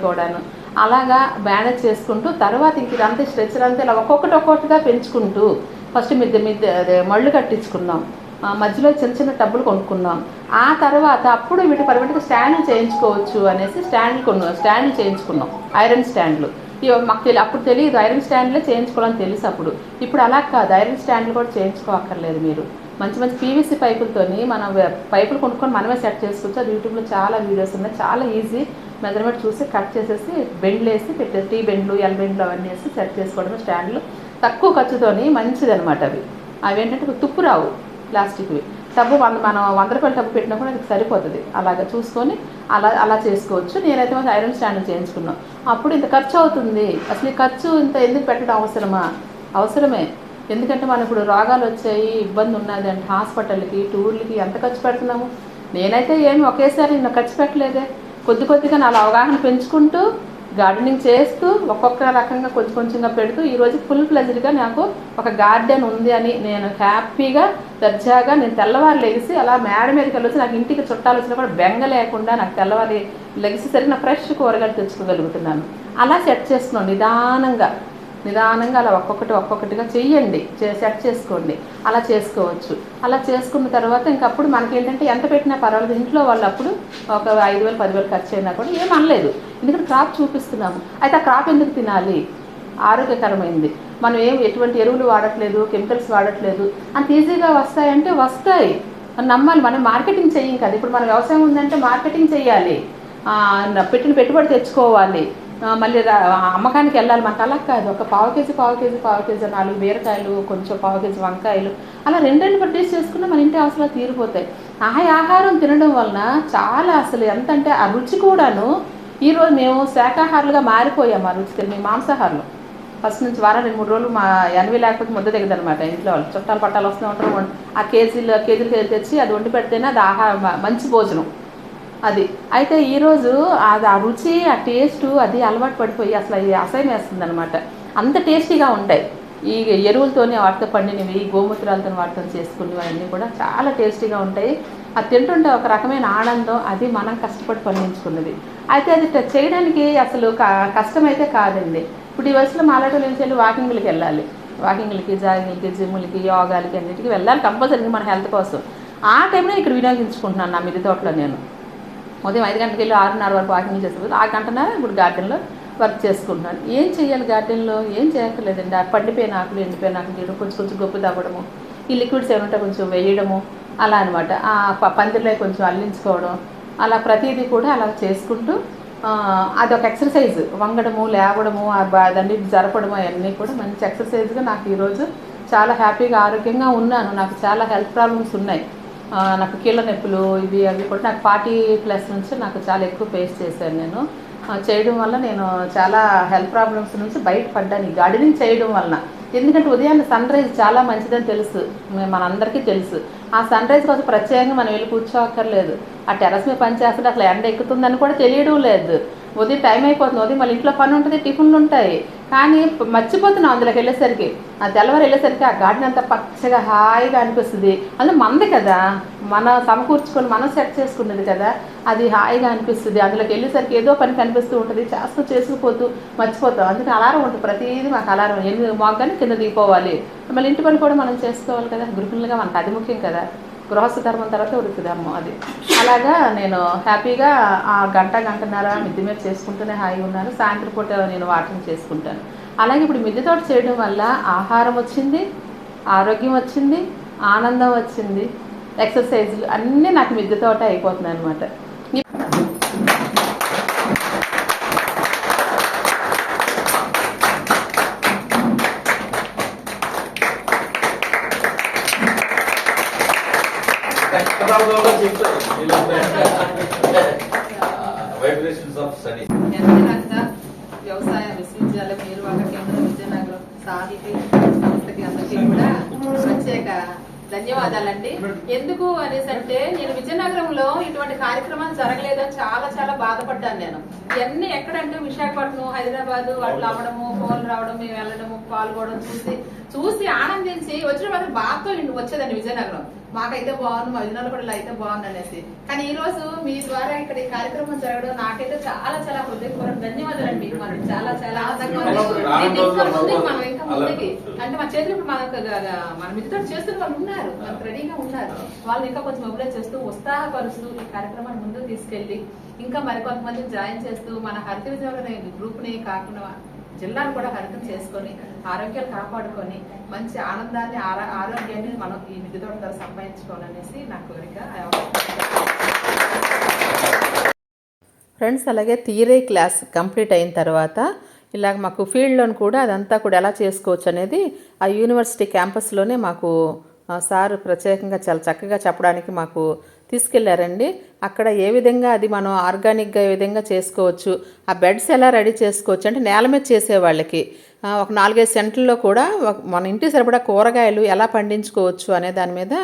కూడాను. అలాగా మేనేజ్ చేసుకుంటూ తర్వాత ఇంక ఇదంతా స్ట్రెచ్చర్ అంతా ఇలా ఒక్కొక్కటి ఒక్కొక్కటిగా పెంచుకుంటూ ఫస్ట్ మిద్దె మిద్దె అదే మళ్ళు కట్టించుకున్నాం. ఆ, మధ్యలో చిన్న చిన్న టబ్బులు కొనుక్కున్నాం. ఆ తర్వాత అప్పుడు వీటి పర్మనెంట్గా స్టాండ్లు చేయించుకోవచ్చు అనేసి స్టాండ్లు కొన్నాం స్టాండ్లు చేయించుకున్నాం. ఐరన్ స్టాండ్లు. ఇవి మాకు తెలియదు అప్పుడు తెలియదు ఐరన్ స్టాండ్లే చేయించుకోవాలని తెలుసు అప్పుడు. ఇప్పుడు అలా కాదు. ఐరన్ స్టాండ్లు కూడా చేయించుకోవక్కర్లేదు మీరు. మంచి మంచి పీవీసీ పైపులతోని మనం పైపులు కొనుక్కొని మనమే సెట్ చేసుకోవచ్చు. అది యూట్యూబ్లో చాలా వీడియోస్ ఉన్నాయి. చాలా ఈజీ. మెజర్మెంట్ చూసి కట్ చేసేసి బెండ్లు వేసి పెట్టేసి టీ బెండ్లు ఎల్ బెండ్లు అవన్నీ వేసి సెట్ చేసుకోవడమే స్టాండ్లు. తక్కువ ఖర్చుతోని మంచిది అనమాట అవి. అవి ఏంటంటే తుప్పు రావు ప్లాస్టిక్వి. టబ్బు వంద మనం వంద రూపాయల టబ్బు పెట్టినా కూడా అది సరిపోతుంది. అలాగ చూసుకొని అలా అలా చేసుకోవచ్చు. నేనైతే మాత్రం ఐరన్ స్టాండ్ చేయించుకున్నాం. అప్పుడు ఇంత ఖర్చు అవుతుంది. అసలు ఈ ఖర్చు ఇంత ఎందుకు పెట్టడం అవసరమా? అవసరమే. ఎందుకంటే మనం ఇప్పుడు రోగాలు వచ్చాయి ఇబ్బంది ఉన్నది అంటే హాస్పిటల్కి టూర్లకి ఎంత ఖర్చు పెడుతున్నాము? నేనైతే ఏమి ఒకేసారి ఖర్చు పెట్టలేదే. కొద్ది కొద్దిగా నా అవగాహన పెంచుకుంటూ గార్డెనింగ్ చేస్తూ ఒక్కొక్క రకంగా కొంచెం కొంచెంగా పెడుతూ ఈరోజు ఫుల్ ప్లెజర్గా నాకు ఒక గార్డెన్ ఉంది అని నేను హ్యాపీగా దర్జాగా నేను తెల్లవారు లెగిసి అలా మేడ మీదకి వెళ్ళొచ్చి నాకు ఇంటికి చుట్టాలు వచ్చినా కూడా బెంగ లేకుండా నాకు తెల్లవారి లెగిసేసరికి నా ఫ్రెష్ కూరగాయలు తెచ్చుకోగలుగుతున్నాను. అలా సెట్ చేస్తున్నాను నిదానంగా. నిదానంగా అలా ఒక్కొక్కటి ఒక్కొక్కటిగా చెయ్యండి. సెట్ చేసుకోండి. అలా చేసుకోవచ్చు. అలా చేసుకున్న తర్వాత ఇంకప్పుడు మనకేంటంటే ఎంత పెట్టినా పర్వాలేదు. ఇంట్లో వాళ్ళు అప్పుడు ఒక ఐదు వేలు పదివేలు ఖర్చు అయినా కూడా ఏం అనలేదు. ఎందుకంటే క్రాప్ చూపిస్తున్నాము. అయితే ఆ క్రాప్ ఎందుకు తినాలి? ఆరోగ్యకరమైంది. మనం ఏం ఎటువంటి ఎరువులు వాడట్లేదు కెమికల్స్ వాడట్లేదు. అంత ఈజీగా వస్తాయంటే వస్తాయి. నమ్మాలి. మనం మార్కెటింగ్ చేయం కదా. ఇప్పుడు మన వ్యవసాయం ఉందంటే మార్కెటింగ్ చేయాలి పెట్టిన పెట్టుబడి తెచ్చుకోవాలి. మళ్ళీ అమ్మకానికి వెళ్ళాలి మనకు అలా కాదు ఒక పావు కేజీ పావు కేజీ పావు కేజీ నాలుగు బీరకాయలు కొంచెం పావు కేజీ వంకాయలు. అలా రెండు రెండు ప్రొడ్యూస్ చేసుకున్నా మన ఇంటి అవసరాలు తీరిపోతాయి. ఆ ఆహారం తినడం వలన చాలా అసలు ఎంత అంటే ఆ రుచి కూడాను ఈరోజు మేము శాకాహారులుగా మారిపోయాము ఆ రుచి తెలియదు మేము మాంసాహారులు. ఫస్ట్ నుంచి వారం రెండు మూడు రోజులు మా ఎనవి లేకపోతే ముద్ద దిగదనమాట ఇంట్లో వాళ్ళు. చుట్టాలు పట్టాలు వస్తూ ఉంటారు. ఆ కేజీలు కేజీలు కేజీలు తెచ్చి అది వండి పెడితేనే అది ఆహారం మంచి భోజనం. అది. అయితే ఈరోజు అది ఆ రుచి ఆ టేస్ట్ అది అలవాటు పడిపోయి అసలు అది అసహ్యం వేస్తుంది అనమాట అంత టేస్టీగా ఉంటాయి. ఈ ఎరువులతోనే వాటితో పండినవి ఈ గోమూత్రాలతో వాటితో చేసుకునేవి అన్నీ కూడా చాలా టేస్టీగా ఉంటాయి. అది తింటుంటే ఒక రకమైన ఆనందం అది మనం కష్టపడి పండించుకున్నది. అయితే అది చేయడానికి అసలు కష్టమైతే కాదండి. ఇప్పుడు ఈ వయసులో మాలాటో నుంచి వెళ్ళి వాకింగ్లకి వెళ్ళాలి. వాకింగ్లకి జాగింగ్లకి జిమ్లకి యోగాలకి అన్నిటికీ వెళ్ళాలి కంపల్సరీగా మన హెల్త్ కోసం. ఆ టైంలో ఇక్కడ వినియోగించుకుంటున్నాను నా మిద్దె తోటలో నేను. ఉదయం ఐదు గంటలకు వెళ్ళి ఆరున్నర వరకు వాకింగ్ చేసేది ఆ గంటన్నర ఇప్పుడు గార్డెన్లో వర్క్ చేసుకుంటున్నాను. ఏం చేయాలి గార్డెన్లో? ఏం చేయక్కర్లేదండి. ఆ పండిపోయిన ఆకులు ఎండిపోయిన ఆకులు తీయడం కొంచెం కొంచెం గొప్ప తవ్వడము ఈ లిక్విడ్స్ ఏమంటే కొంచెం వేయడము అలా అనమాట ఆ పందిరిలో కొంచెం అల్లించుకోవడం అలా ప్రతిదీ కూడా అలా చేసుకుంటూ అదొక ఎక్సర్సైజ్. వంగడము లేవడము దాన్ని జరపడము అవన్నీ కూడా మంచి ఎక్సర్సైజ్గా నాకు ఈరోజు చాలా హ్యాపీగా ఆరోగ్యంగా ఉన్నాను. నాకు చాలా హెల్త్ ప్రాబ్లమ్స్ ఉన్నాయి. నాకు కీళ్ళ నొప్పులు ఇవి అవి కూడా నాకు ఫార్టీ ప్లస్ నుంచి నాకు చాలా ఎక్కువ ఫేస్ చేశాను నేను. చేయడం వల్ల నేను చాలా హెల్త్ ప్రాబ్లమ్స్ నుంచి బయటపడ్డాను. ఈ గార్డెనింగ్ చేయడం వలన. ఎందుకంటే ఉదయాన్నే సన్ రైజ్ చాలా మంచిదని తెలుసు. మనందరికీ తెలుసు. ఆ సన్ రైజ్ కోసం ప్రత్యేకంగా మనం వెళ్ళి కూర్చోక్కర్లేదు. ఆ టెరస్ మీద పని చేస్తుంటే అసలు ఎండ ఎక్కుతుందని కూడా తెలియడం లేదు. ఉదయం టైం అయిపోతుంది. ఉదయం మళ్ళీ ఇంట్లో పని ఉంటుంది టిఫిన్లు ఉంటాయి. కానీ మర్చిపోతున్నాం అందులోకి వెళ్ళేసరికి. ఆ తెల్లవారు వెళ్ళేసరికి ఆ గార్డెన్ అంతా పచ్చగా హాయిగా అనిపిస్తుంది. అందులో మంది కదా మనం సమకూర్చుకొని మనం సెట్ చేసుకున్నది కదా అది హాయిగా అనిపిస్తుంది. అందులోకి వెళ్ళేసరికి ఏదో పని కనిపిస్తూ ఉంటుంది చేస్తూ చేసుకుపోతూ మర్చిపోతాం. అందుకే అలారం ఉంటుంది ప్రతిదీ మాకు అలారం. ఎనిమిది కానీ కింద దిగిపోవాలి. మళ్ళీ ఇంటి పని కూడా మనం చేసుకోవాలి కదా గృహిణులుగా మనకు అది ముఖ్యం కదా. గృహస్థ ధర్మం తర్వాత వృత్తి ధర్మం అది. అలాగా నేను హ్యాపీగా ఆ గంట గంటన్నర మిద్దె మీద చేసుకుంటూనే హాయిగా ఉన్నాను. సాయంత్రం పూట నేను వాకింగ్ చేసుకుంటాను. అలాగే ఇప్పుడు మిద్దె తోట చేయడం వల్ల ఆహారం వచ్చింది ఆరోగ్యం వచ్చింది ఆనందం వచ్చింది ఎక్సర్సైజ్లు అన్నీ నాకు మిద్దె తోట అయిపోతున్నాయి అనమాట ధన్యవాదాలండి. ఎందుకు అనేసి అంటే నేను విజయనగరంలో ఇటువంటి కార్యక్రమాలు జరగలేదని చాలా చాలా బాధపడ్డాను నేను. ఇవన్నీ ఎక్కడంటే విశాఖపట్నం హైదరాబాద్ వాళ్ళు అవ్వడము ఫోన్లు రావడం మేము వెళ్ళడము పాల్గొనడం చూసి చూసి ఆనందించి వచ్చిన మాత్రం బాధతో వచ్చేదండి విజయనగరం. మాకైతే బాగుంది మా విజయనగరం కూడా ఇలా అయితే బాగుంది అనేసి కానీ ఈ రోజు మీ ద్వారా ఇక్కడ ఈ కార్యక్రమం జరగడం నాకైతే చాలా చాలా హృదయపూర్వక ధన్యవాదాలండి. మీకు మరి చాలా చాలా మనం ఇంకా ముందుకి అంటే మా చేతులు ఇప్పుడు మనకు మన మిగతా చేస్తున్న వాళ్ళు ఉన్నారు. మనకు రెడీగా ఉన్నారు. వాళ్ళు ఇంకా కొంచెం మొబిలైజ్ చేస్తూ ఉత్సాహపరుస్తూ ఈ కార్యక్రమాన్ని ముందుకు తీసుకెళ్ళి ఇంకా మరికొంతమంది జాయిన్ చేస్తూ మన హరిత విజయనగరం గ్రూప్ని కాకుండా జిల్లాను కూడా హరితం చేసుకొని ఆరోగ్యాలు కాపాడుకొని మంచి ఆనందాన్ని ఆరోగ్యాన్ని మనం ఈ మిద్దె ద్వారా సంపాదించుకోవాలనేసి నా కోరిక. ఫ్రెండ్స్ అలాగే థియరీ క్లాస్ కంప్లీట్ అయిన తర్వాత ఇలాగ మాకు ఫీల్డ్లోని కూడా అదంతా కూడా ఎలా చేసుకోవచ్చు అనేది ఆ యూనివర్సిటీ క్యాంపస్లోనే మాకు సార్ ప్రత్యేకంగా చాలా చక్కగా చెప్పడానికి మాకు తీసుకెళ్ళారండి. అక్కడ ఏ విధంగా అది మనం ఆర్గానిక్గా ఏ విధంగా చేసుకోవచ్చు ఆ బెడ్స్ ఎలా రెడీ చేసుకోవచ్చు అంటే నేల మీద చేసే వాళ్ళకి. ఒక నాలుగైదు సెంట్లలో కూడా మన ఇంటి సరిపడా కూరగాయలు ఎలా పండించుకోవచ్చు అనే దాని మీద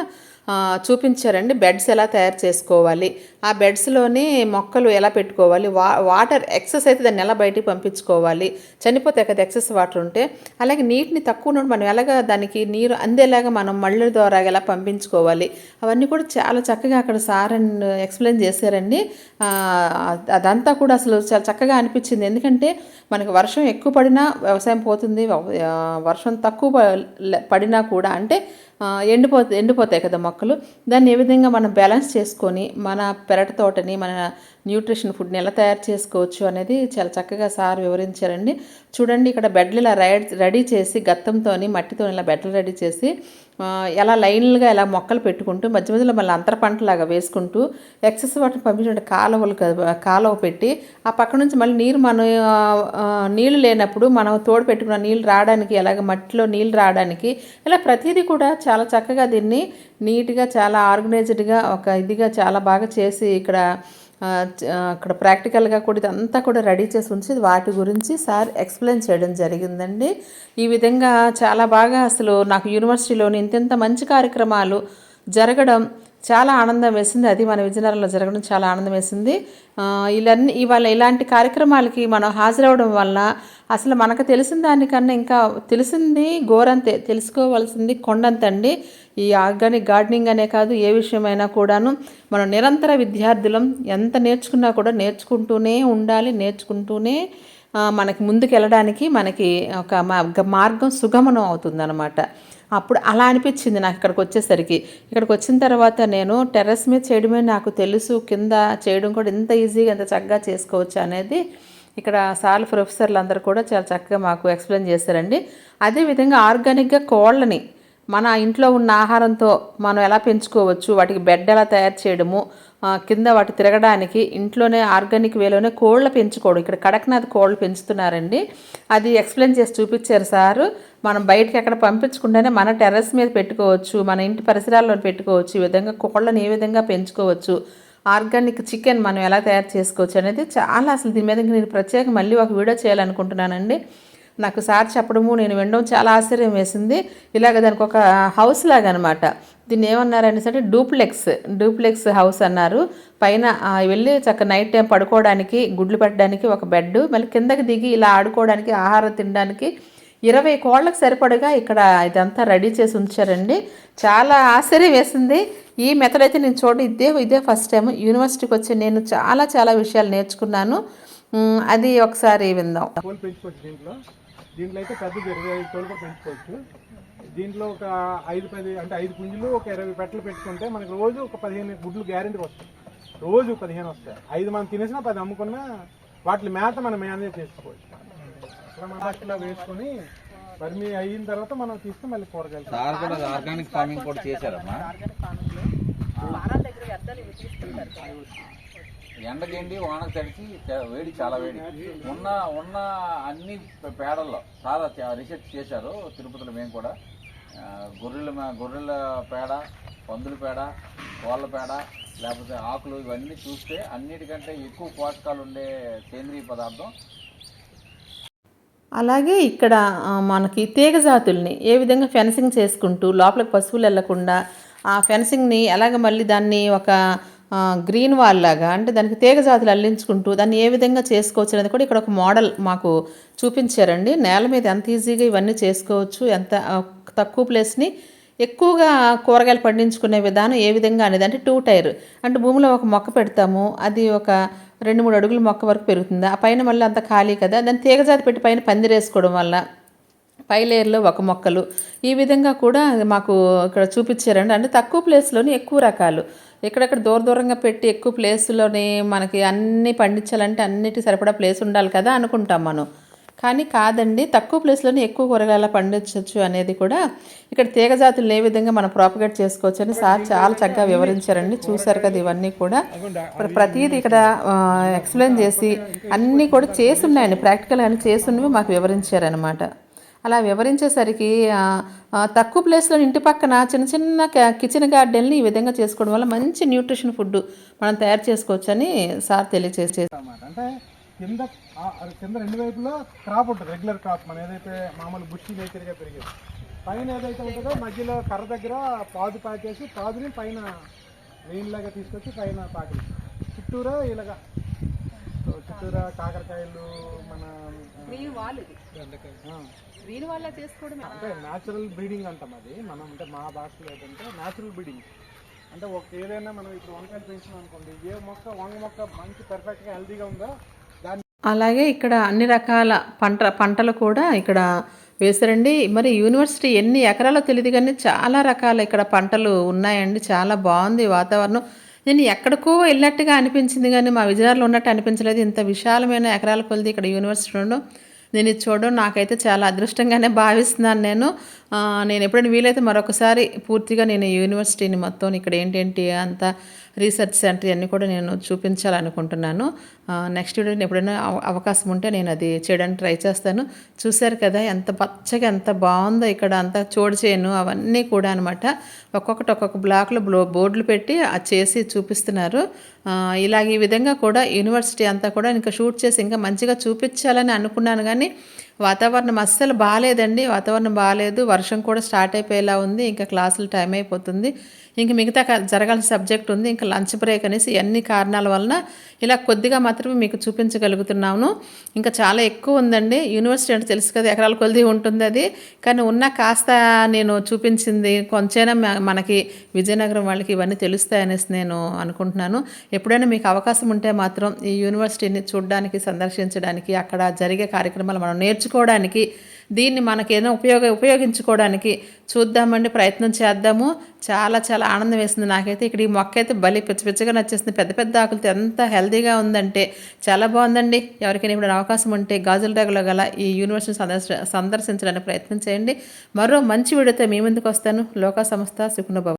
చూపించారండి. బెడ్స్ ఎలా తయారు చేసుకోవాలి? ఆ బెడ్స్లోనే మొక్కలు ఎలా పెట్టుకోవాలి? వా వాటర్ ఎక్సెస్ అయితే దాన్ని ఎలా బయటికి పంపించుకోవాలి? చనిపోతే కదా ఎక్సెస్ వాటర్ ఉంటే అలాగే నీటిని తక్కువ నుండి మనం ఎలాగ దానికి నీరు అందేలాగా మనం మళ్ళీ ద్వారా ఎలా పంపించుకోవాలి? అవన్నీ కూడా చాలా చక్కగా అక్కడ సార్ అండ్ ఎక్స్ప్లెయిన్ చేశారండి. అదంతా కూడా అసలు చాలా చక్కగా అనిపించింది. ఎందుకంటే మనకి వర్షం ఎక్కువ పడినా వ్యవసాయం పోతుంది. వర్షం తక్కువ ప- పడినా కూడా అంటే ఎండిపో ఎండిపోతాయి కదా మొక్కలు. దాన్ని ఏ విధంగా మనం బ్యాలెన్స్ చేసుకొని మన పెరటి తోటని మన న్యూట్రిషన్ ఫుడ్ని ఎలా తయారు చేసుకోవచ్చు అనేది చాలా చక్కగా సార్ వివరించారండి. చూడండి ఇక్కడ బెడ్లు ఇలా రెడీ రెడీ చేసి గత్తంతో మట్టితో ఇలా బెడ్లు రెడీ చేసి ఎలా లైన్లుగా ఎలా మొక్కలు పెట్టుకుంటూ మధ్య మధ్యలో మళ్ళీ అంతర పంటలాగా వేసుకుంటూ ఎక్సెస్ వాటర్ పంపించే కాలువలు కదా- కాలువ పెట్టి ఆ పక్క నుంచి మళ్ళీ నీరు మనం నీళ్ళు నీళ్ళు లేనప్పుడు మనం తోడు పెట్టుకున్న నీళ్ళు రావడానికి ఎలాగ మట్టిలో నీళ్ళు రావడానికి ఇలా ప్రతిదీ కూడా చాలా చక్కగా దీన్ని నీట్గా చాలా ఆర్గనైజ్డ్గా ఒక ఇదిగా చాలా బాగా చేసి ఇక్కడ అక్కడ ప్రాక్టికల్గా కూడా ఇదంతా కూడా రెడీ చేసి ఉంచి వాటి గురించి సార్ ఎక్స్ప్లెయిన్ చేయడం జరిగిందండి. ఈ విధంగా చాలా బాగా అసలు నాకు యూనివర్సిటీలోని ఇంతింత మంచి కార్యక్రమాలు జరగడం చాలా ఆనందం వేసింది. అది మన విజయనగరంలో జరగడం చాలా ఆనందం వేసింది. ఇలాన్ని ఇవాళ ఇలాంటి కార్యక్రమాలకి మనం హాజరవడం వల్ల అసలు మనకు తెలిసిన దానికన్నా ఇంకా తెలిసింది గోరంతే తెలుసుకోవాల్సింది కొండంతండి. ఈ ఆర్గానిక్ గార్డెనింగ్ అనే కాదు ఏ విషయమైనా కూడాను మనం నిరంతర విద్యార్థులం ఎంత నేర్చుకున్నా కూడా నేర్చుకుంటూనే ఉండాలి నేర్చుకుంటూనే మనకి ముందుకు వెళ్ళడానికి మనకి ఒక మా- మార్గం సుగమనం అవుతుందన్నమాట. అప్పుడు అలా అనిపించింది నాకు ఇక్కడికి వచ్చేసరికి. ఇక్కడికి వచ్చిన తర్వాత నేను టెర్రస్ మీద చేయడమే నాకు తెలుసు కింద చేయడం కూడా ఇంత ఈజీగా ఎంత చక్కగా చేసుకోవచ్చు అనేది ఇక్కడ సాల్ ప్రొఫెసర్లు అందరూ కూడా చాలా చక్కగా మాకు ఎక్స్ప్లెయిన్ చేశారండి. అదేవిధంగా ఆర్గానిక్గా కోళ్ళని మన ఇంట్లో ఉన్న ఆహారంతో మనం ఎలా పెంచుకోవచ్చు వాటికి బెడ్ ఎలా తయారు చేయడము కింద వాటి తిరగడానికి ఇంట్లోనే ఆర్గానిక్ వేలోనే కోళ్ళ పెంచుకోవడం. ఇక్కడ కడక్నాథ్ కోళ్ళు పెంచుతున్నారండి. అది ఎక్స్ప్లెయిన్ చేసి చూపించారు సారు. మనం బయటకి ఎక్కడ పంపించకుండానే మన టెర్రస్ మీద పెట్టుకోవచ్చు మన ఇంటి పరిసరాల్లో పెట్టుకోవచ్చు. ఈ విధంగా కోళ్ళని ఏ విధంగా పెంచుకోవచ్చు ఆర్గానిక్ చికెన్ మనం ఎలా తయారు చేసుకోవచ్చు అనేది చాలా అసలు దీని మీద నేను ప్రత్యేక మళ్ళీ ఒక వీడియో చేయాలనుకుంటున్నానండి. నాకు సార్ చెప్పడము నేను వినడం చాలా ఆశ్చర్యం వేసింది. ఇలాగ దానికి ఒక హౌస్ లాగా అనమాట దీన్ని ఏమన్నారు అనేసి అంటే డూప్లెక్స్ డూప్లెక్స్ హౌస్ అన్నారు. పైన వెళ్ళి చక్క నైట్ టైం పడుకోవడానికి గుడ్లు పెట్టడానికి ఒక బెడ్ మళ్ళీ కిందకి దిగి ఇలా ఆడుకోవడానికి ఆహారం తినడానికి ఇరవై కోళ్ళకు సరిపడగా ఇక్కడ ఇదంతా రెడీ చేసి ఉంచారండి. చాలా ఆశ్చర్యం వేసింది. ఈ మెథడ్ అయితే నేను చూడ ఇదే ఇదే ఫస్ట్ టైం యూనివర్సిటీకి వచ్చి నేను చాలా చాలా విషయాలు నేర్చుకున్నాను. అది ఒకసారి విందాం. దీంట్లో అయితే పెద్ద ఇరవై ఐదు కూడా పెంచుకోవచ్చు. దీంట్లో ఒక ఐదు పది అంటే ఐదు పుంజులు ఒక ఇరవై పెట్టలు పెట్టుకుంటే మనకి రోజు ఒక పదిహేను గుడ్లు గ్యారెంటీ వస్తాయి. రోజు పదిహేను వస్తాయి. ఐదు మనం తినేసినా పది అమ్ముకున్నా వాటి మేత మనం మేనేజ్ చేసుకోవచ్చు. అట్లా వేసుకొని పరిమి అయిన తర్వాత మనం తీసుకుని మళ్ళీ కూరగాయలు సార్ కూడా ఆర్గానిక్ ఫార్మింగ్ కూడా చేశారమ్మా. ఎండకేంటి వానకు తడిచి వేడి చాలా వేడి. ఉన్న ఉన్న అన్ని పేడల్లో చాలా రీసెర్చ్ చేశారు తిరుపతిలో మేము కూడా. గొర్రెల గొర్రెల పేడ పందుల పేడ కోళ్ళ పేడ లేకపోతే ఆకులు ఇవన్నీ చూస్తే అన్నిటికంటే ఎక్కువ పోషకాలు ఉండే సేంద్రీయ పదార్థం. అలాగే ఇక్కడ మనకి తీగ జాతుల్ని ఏ విధంగా ఫెన్సింగ్ చేసుకుంటూ లోపలికి పశువులు వెళ్ళకుండా ఆ ఫెన్సింగ్ని ఎలాగ మళ్ళీ దాన్ని ఒక గ్రీన్ వాల్ లాగా అంటే దానికి తీగ జాతులు అల్లించుకుంటూ దాన్ని ఏ విధంగా చేసుకోవచ్చు అనేది కూడా ఇక్కడ ఒక మోడల్ మాకు చూపించారండి. నేల మీద ఎంత ఈజీగా ఇవన్నీ చేసుకోవచ్చు ఎంత తక్కువ ప్లేస్ని ఎక్కువగా కూరగాయలు పండించుకునే విధానం ఏ విధంగా అనేది అంటే టూ టైర్ అంటే భూమిలో ఒక మొక్క పెడతాము అది ఒక రెండు మూడు అడుగుల మొక్క వరకు పెరుగుతుంది ఆ పైన మళ్ళీ అంత ఖాళీ కదా దాన్ని తీగజాతి పెట్టి పైన పందిరేసుకోవడం వల్ల పై లేయర్లో ఒక మొక్కలు. ఈ విధంగా కూడా మాకు ఇక్కడ చూపించారండి. అంటే తక్కువ ప్లేస్లోని ఎక్కువ రకాలు. ఎక్కడెక్కడ దూర దూరంగా పెట్టి ఎక్కువ ప్లేస్లోని మనకి అన్నీ పండించాలంటే అన్నిటి సరిపడా ప్లేస్ ఉండాలి కదా అనుకుంటాం మనం. కానీ కాదండి తక్కువ ప్లేస్లోనే ఎక్కువ కూరగాయల పండించవచ్చు అనేది కూడా ఇక్కడ తీగ జాతులు ఏ విధంగా మనం ప్రాపగేట్ చేసుకోవచ్చు అని సార్ చాలా చక్కగా వివరించారండి. చూశారు కదా ఇవన్నీ కూడా. ఇప్పుడు ప్రతిదీ ఇక్కడ ఎక్స్ప్లెయిన్ చేసి అన్నీ కూడా చేసి ఉన్నాయండి. ప్రాక్టికల్ అని చేసి ఉన్నవి మాకు వివరించారనమాట అలా వివరించేసరికి తక్కువ ప్లేస్లో ఇంటి పక్కన చిన్న చిన్న కిచెన్ గార్డెన్ని ఈ విధంగా చేసుకోవడం వల్ల మంచి న్యూట్రిషన్ ఫుడ్ మనం తయారు చేసుకోవచ్చని సార్ తెలియచేసే అన్నమాట. అంటే కింద కింద రెండు వైపులో క్రాప్ ఉంటుంది రెగ్యులర్ క్రాప్ మన ఏదైతే మామూలు బుషి నేచర్గా పెరిగేది. పైన ఏదైతే ఉంటుందో మధ్యలో కర్ర దగ్గర పాదు పాకేసి పాదుని పైన వెయిన్ లాగా తీసుకొచ్చి పైన పాకి చుట్టూరా ఇలాగా. చుట్టూరా కాకరకాయలు మన గ్రీన్ వాళ్ళ చేసుకోవడం అంటే న్యాచురల్ బ్రీడింగ్ అంటాం అది. మనం అంటే మా భాషలో ఏంటంటే న్యాచురల్ బ్రీడింగ్ అంటే ఒక ఏదైనా మనం ఇప్పుడు వంకాయలు పెంచినాం అనుకోండి ఏ మొక్క వంగ మొక్క మంచి పర్ఫెక్ట్గా హెల్తీగా ఉందో అలాగే ఇక్కడ అన్ని రకాల పంట పంటలు కూడా ఇక్కడ వేశారండి. మరి యూనివర్సిటీ ఎన్ని ఎకరాలో తెలియదు కానీ చాలా రకాల ఇక్కడ పంటలు ఉన్నాయండి. చాలా బాగుంది వాతావరణం. నేను ఎక్కడికో వెళ్ళినట్టుగా అనిపించింది కానీ మా విజయనగరంలో ఉన్నట్టు అనిపించలేదు. ఇంత విశాలమైన ఎకరాల కొలిది ఇక్కడ యూనివర్సిటీ ఉండడం నేను ఇది చూడడం నాకైతే చాలా అదృష్టంగానే భావిస్తున్నాను నేను. నేను ఎప్పుడైనా వీలైతే మరొకసారి పూర్తిగా నేను యూనివర్సిటీని మొత్తం ఇక్కడ ఏంటేంటి అంత రీసెర్చ్ సెంటర్ అన్నీ కూడా నేను చూపించాలనుకుంటున్నాను. నెక్స్ట్ వీడియో ఎప్పుడైనా అవ- అవకాశం ఉంటే నేను అది చేయడానికి ట్రై చేస్తాను. చూశారు కదా ఎంత పచ్చగా ఎంత బాగుందో ఇక్కడ అంతా చోడు చేయను అవన్నీ కూడా అనమాట ఒక్కొక్కటి ఒక్కొక్క బ్లాక్లో బ్లో బోర్డులు పెట్టి అది చేసి చూపిస్తున్నారు. ఇలాగ ఈ విధంగా కూడా యూనివర్సిటీ అంతా కూడా ఇంకా షూట్ చేసి ఇంకా మంచిగా చూపించాలని అనుకున్నాను కానీ వాతావరణం అస్సలు బాగాలేదండి. వాతావరణం బాగాలేదు. వర్షం కూడా స్టార్ట్ అయిపోయేలా ఉంది. ఇంకా క్లాసులు టైం అయిపోతుంది. ఇంక మిగతా జరగాల్సిన సబ్జెక్ట్ ఉంది. ఇంకా లంచ్ బ్రేక్ అనేసి అన్ని కారణాల వలన ఇలా కొద్దిగా మాత్రమే మీకు చూపించగలుగుతున్నాను. ఇంకా చాలా ఎక్కువ ఉందండి. యూనివర్సిటీ అంటే తెలుసు కదా ఎకరాల కొద్ది ఉంటుంది అది. కానీ ఉన్న కాస్త నేను చూపించింది కొంచెమైనా మనకి విజయనగరం వాళ్ళకి ఇవన్నీ తెలుస్తాయనేసి నేను అనుకుంటున్నాను. ఎప్పుడైనా మీకు అవకాశం ఉంటే మాత్రం ఈ యూనివర్సిటీని చూడడానికి సందర్శించడానికి అక్కడ జరిగే కార్యక్రమాలు మనం నేర్చుకోవడానికి దీన్ని మనకేదో ఉపయోగ ఉపయోగించుకోవడానికి చూద్దామండి ప్రయత్నం చేద్దాము. చాలా చాలా ఆనందం వేస్తుంది నాకైతే. ఇక్కడ ఈ మొక్క అయితే బలి పిచ్చి పిచ్చిగా నచ్చేసింది. పెద్ద పెద్ద ఆకులతో ఎంత హెల్దీగా ఉందంటే చాలా బాగుందండి. ఎవరికైనా ఇప్పుడు అవకాశం ఉంటే గాజుల దగ్గరలో గల ఈ యూనివర్సిటీ సందర్శ సందర్శించడానికి ప్రయత్నం చేయండి. మరో మంచి వీడియోతో మీ ముందుకు వస్తాను. లోకా సంస్థ సుఖనుభవ.